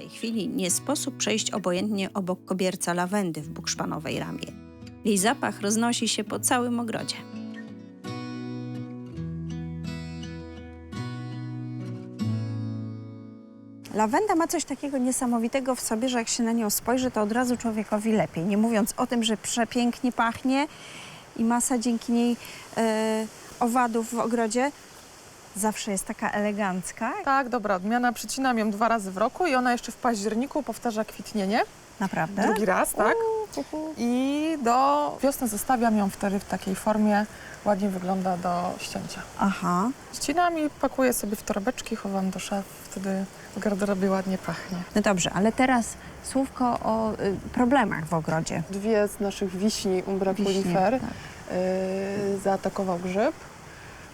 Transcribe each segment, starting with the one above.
tej chwili nie sposób przejść obojętnie obok kobierca lawendy w bukszpanowej ramie. Jej zapach roznosi się po całym ogrodzie. Lawenda ma coś takiego niesamowitego w sobie, że jak się na nią spojrzy, to od razu człowiekowi lepiej. Nie mówiąc o tym, że przepięknie pachnie i masa dzięki niej e, owadów w ogrodzie. Zawsze jest taka elegancka. Tak, dobra, odmiana. Przycinam ją dwa razy w roku i ona jeszcze w październiku powtarza kwitnienie. Naprawdę? Drugi raz, tak? Uuu, uuu. I do wiosny zostawiam ją wtedy w takiej formie. Ładnie wygląda do ścięcia. Aha. Ścinam i pakuję sobie w torebeczki, chowam do szaf. Wtedy w garderobie ładnie pachnie. No dobrze, ale teraz słówko o y, problemach w ogrodzie. Dwie z naszych wiśni Umbra Wiśnie, tak. y, zaatakował grzyb.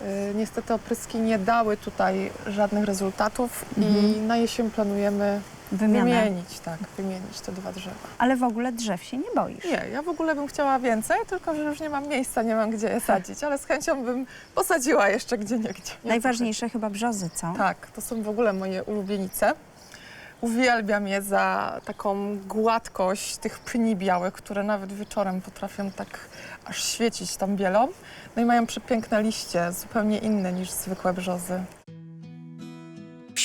Y, niestety opryski nie dały tutaj żadnych rezultatów i Mhm. na jesień planujemy Wymianę. wymienić, tak, wymienić te dwa drzewa. Ale w ogóle drzew się nie boisz. Nie, ja w ogóle bym chciała więcej, tylko że już nie mam miejsca, nie mam gdzie je sadzić, ale z chęcią bym posadziła jeszcze gdzie niegdzie. Najważniejsze chyba brzozy, co? Tak, to są w ogóle moje ulubienice. Uwielbiam je za taką gładkość tych pni białych, które nawet wieczorem potrafią tak aż świecić tą bielą. No i mają przepiękne liście, zupełnie inne niż zwykłe brzozy.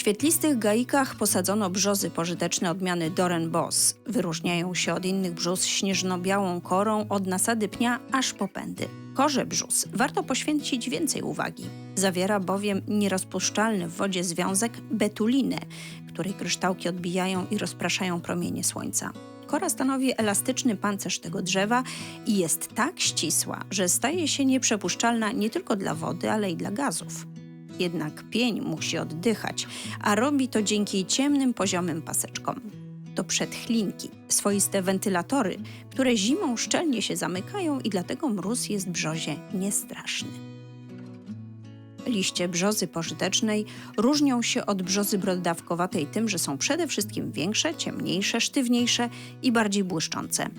Świetlistych gaikach posadzono brzozy pożyteczne odmiany Doren Boss. Wyróżniają się od innych brzus śnieżno-białą korą od nasady pnia aż po pędy. Korze brzus warto poświęcić więcej uwagi. Zawiera bowiem nierozpuszczalny w wodzie związek betulinę, której kryształki odbijają i rozpraszają promienie słońca. Kora stanowi elastyczny pancerz tego drzewa i jest tak ścisła, że staje się nieprzepuszczalna nie tylko dla wody, ale i dla gazów. Jednak pień musi oddychać, a robi to dzięki ciemnym, poziomym paseczkom. To przedchlinki, swoiste wentylatory, które zimą szczelnie się zamykają i dlatego mróz jest brzozie niestraszny. Liście brzozy pożytecznej różnią się od brzozy brodawkowatej tym, że są przede wszystkim większe, ciemniejsze, sztywniejsze i bardziej błyszczące.